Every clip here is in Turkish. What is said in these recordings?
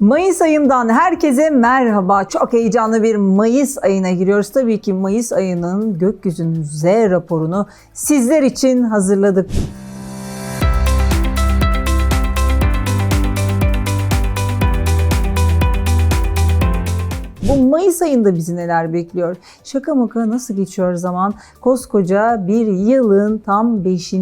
Mayıs ayından herkese merhaba. Çok heyecanlı bir Mayıs ayına giriyoruz. Tabii ki Mayıs ayının gökyüzünün Z raporunu sizler için hazırladık. Mayıs ayında bizi neler bekliyor? Şaka maka nasıl geçiyor zaman? Koskoca bir yılın tam 5.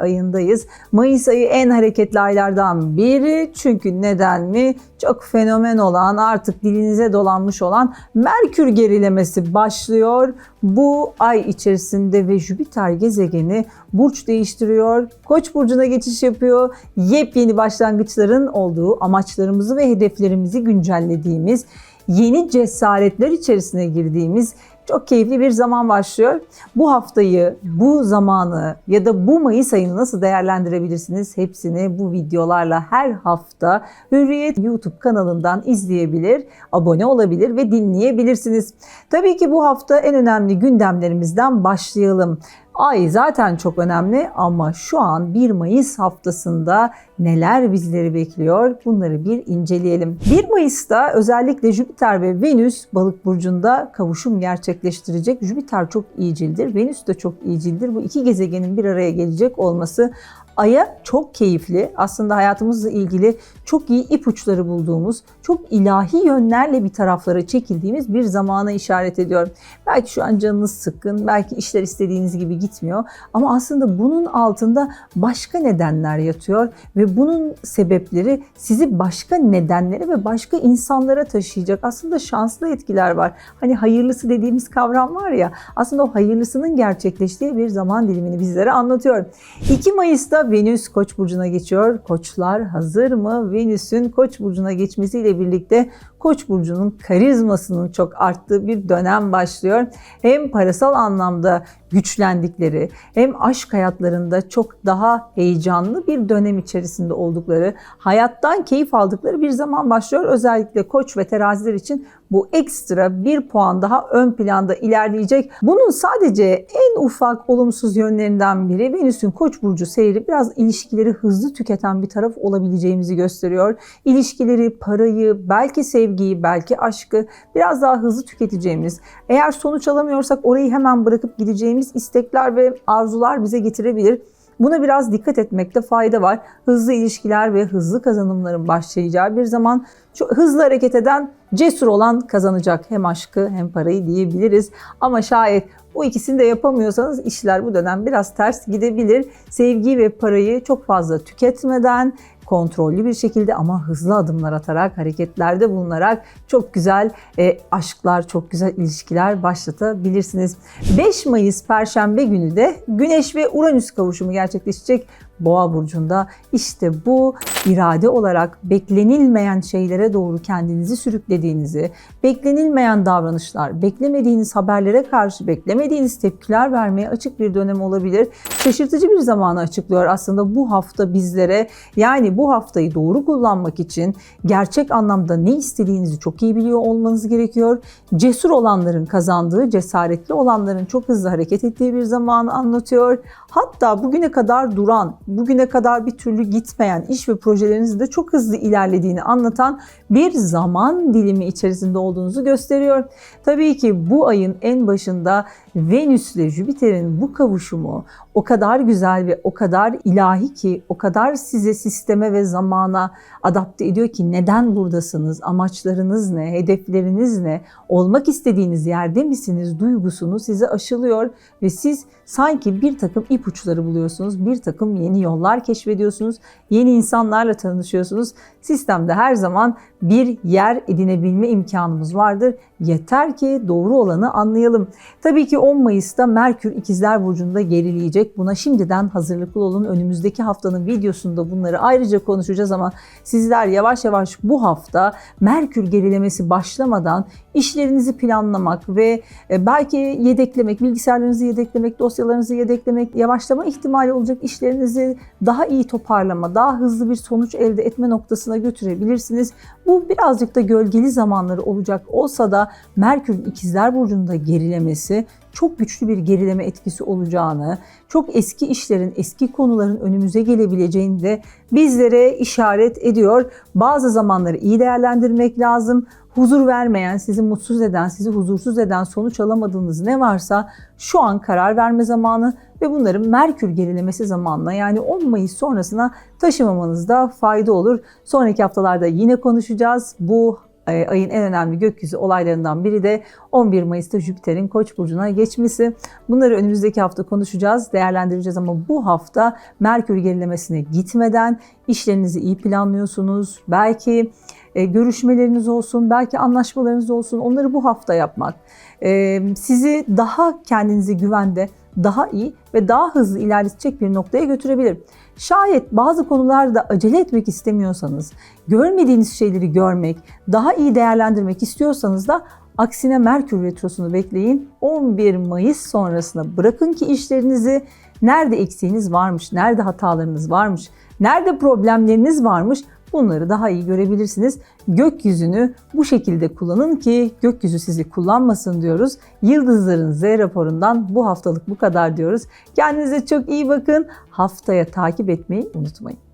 ayındayız. Mayıs ayı en hareketli aylardan biri. Çünkü neden mi? Çok fenomen olan, artık dilinize dolanmış olan Merkür gerilemesi başlıyor. Bu ay içerisinde ve Jüpiter gezegeni burç değiştiriyor. Koç burcuna geçiş yapıyor. Yepyeni başlangıçların olduğu, amaçlarımızı ve hedeflerimizi güncellediğimiz yeni cesaretler içerisine girdiğimiz çok keyifli bir zaman başlıyor. Bu haftayı, bu zamanı ya da bu Mayıs ayını nasıl değerlendirebilirsiniz? Hepsini bu videolarla her hafta Hürriyet YouTube kanalından izleyebilir, abone olabilir ve dinleyebilirsiniz. Tabii ki bu hafta en önemli gündemlerimizden başlayalım. Ay zaten çok önemli ama şu an 1 Mayıs haftasında neler bizleri bekliyor bunları bir inceleyelim. 1 Mayıs'ta özellikle Jüpiter ve Venüs balık burcunda kavuşum gerçekleştirecek. Jüpiter çok iyicildir, Venüs de çok iyicildir. Bu iki gezegenin bir araya gelecek olması Ay'a çok keyifli, aslında hayatımızla ilgili çok iyi ipuçları bulduğumuz, çok ilahi yönlerle bir taraflara çekildiğimiz bir zamana işaret ediyor. Belki şu an canınız sıkkın, belki işler istediğiniz gibi gitmiyor ama aslında bunun altında başka nedenler yatıyor ve bunun sebepleri sizi başka nedenlere ve başka insanlara taşıyacak. Aslında şanslı etkiler var. Hani hayırlısı dediğimiz kavram var ya, aslında o hayırlısının gerçekleştiği bir zaman dilimini bizlere anlatıyor. 2 Mayıs'ta Venüs Koç burcuna geçiyor. Koçlar hazır mı? Venüs'ün Koç burcuna geçmesiyle birlikte Koç burcunun karizmasının çok arttığı bir dönem başlıyor. Hem parasal anlamda güçlendikleri, hem aşk hayatlarında çok daha heyecanlı bir dönem içerisinde oldukları, hayattan keyif aldıkları bir zaman başlıyor. Özellikle Koç ve Teraziler için bu ekstra bir puan daha ön planda ilerleyecek. Bunun sadece en ufak olumsuz yönlerinden biri Venüs'ün Koç burcu seyri biraz ilişkileri hızlı tüketen bir taraf olabileceğimizi gösteriyor. İlişkileri, parayı, belki sevgiyi, belki aşkı biraz daha hızlı tüketeceğimiz, eğer sonuç alamıyorsak orayı hemen bırakıp gideceğimiz istekler ve arzular bize getirebilir. Buna biraz dikkat etmekte fayda var. Hızlı ilişkiler ve hızlı kazanımların başlayacağı bir zaman çok hızlı hareket eden, cesur olan kazanacak. Hem aşkı hem parayı diyebiliriz. Ama şayet bu ikisini de yapamıyorsanız işler bu dönem biraz ters gidebilir. Sevgi ve parayı çok fazla tüketmeden kontrollü bir şekilde ama hızlı adımlar atarak, hareketlerde bulunarak çok güzel e, aşklar, çok güzel ilişkiler başlatabilirsiniz. 5 Mayıs Perşembe günü de Güneş ve Uranüs kavuşumu gerçekleşecek. Boğa burcunda işte bu irade olarak beklenilmeyen şeylere doğru kendinizi sürüklediğinizi, beklenilmeyen davranışlar, beklemediğiniz haberlere karşı beklemediğiniz tepkiler vermeye açık bir dönem olabilir. Şaşırtıcı bir zamanı açıklıyor aslında bu hafta bizlere. Yani bu haftayı doğru kullanmak için gerçek anlamda ne istediğinizi çok iyi biliyor olmanız gerekiyor. Cesur olanların kazandığı, cesaretli olanların çok hızlı hareket ettiği bir zamanı anlatıyor. Hatta bugüne kadar duran, bugüne kadar bir türlü gitmeyen iş ve projelerinizin de çok hızlı ilerlediğini anlatan bir zaman dilimi içerisinde olduğunuzu gösteriyor. Tabii ki bu ayın en başında Venüs ile Jüpiter'in bu kavuşumu o kadar güzel ve o kadar ilahi ki, o kadar size sisteme ve zamana adapte ediyor ki neden buradasınız, amaçlarınız ne, hedefleriniz ne, olmak istediğiniz yerde misiniz duygusunu size aşılıyor ve siz sanki bir takım ipuçları buluyorsunuz, bir takım yeni yollar keşfediyorsunuz, yeni insanlarla tanışıyorsunuz. Sistemde her zaman bir yer edinebilme imkanımız vardır. Yeter ki doğru olanı anlayalım. Tabii ki 10 Mayıs'ta Merkür İkizler Burcu'nda gerileyecek. Buna şimdiden hazırlıklı olun. Önümüzdeki haftanın videosunda bunları ayrıca konuşacağız ama sizler yavaş yavaş bu hafta Merkür gerilemesi başlamadan işlerinizi planlamak ve e, belki yedeklemek, bilgisayarlarınızı yedeklemek, dosyalarınızı yedeklemek, yavaşlama ihtimali olacak işlerinizi daha iyi toparlama, daha hızlı bir sonuç elde etme noktasına götürebilirsiniz. Bu birazcık da gölgeli zamanları olacak olsa da Merkür'ün ikizler burcunda gerilemesi çok güçlü bir gerileme etkisi olacağını, çok eski işlerin, eski konuların önümüze gelebileceğini de bizlere işaret ediyor. Bazı zamanları iyi değerlendirmek lazım. Huzur vermeyen, sizi mutsuz eden, sizi huzursuz eden, sonuç alamadığınız ne varsa şu an karar verme zamanı ve bunların Merkür gerilemesi zamanına yani 10 Mayıs sonrasına taşımamanızda fayda olur. Sonraki haftalarda yine konuşacağız. Bu ayın en önemli gökyüzü olaylarından biri de 11 Mayıs'ta Jüpiter'in Koç burcuna geçmesi. Bunları önümüzdeki hafta konuşacağız, değerlendireceğiz ama bu hafta Merkür gerilemesine gitmeden işlerinizi iyi planlıyorsunuz. Belki e, görüşmeleriniz olsun, belki anlaşmalarınız olsun. Onları bu hafta yapmak e, sizi daha kendinizi güvende, daha iyi ve daha hızlı ilerletecek bir noktaya götürebilir. Şayet bazı konularda acele etmek istemiyorsanız, görmediğiniz şeyleri görmek, daha iyi değerlendirmek istiyorsanız da aksine Merkür Retrosu'nu bekleyin. 11 Mayıs sonrasına bırakın ki işlerinizi nerede eksiğiniz varmış, nerede hatalarınız varmış, nerede problemleriniz varmış bunları daha iyi görebilirsiniz. Gökyüzünü bu şekilde kullanın ki gökyüzü sizi kullanmasın diyoruz. Yıldızların Z raporundan bu haftalık bu kadar diyoruz. Kendinize çok iyi bakın. Haftaya takip etmeyi unutmayın.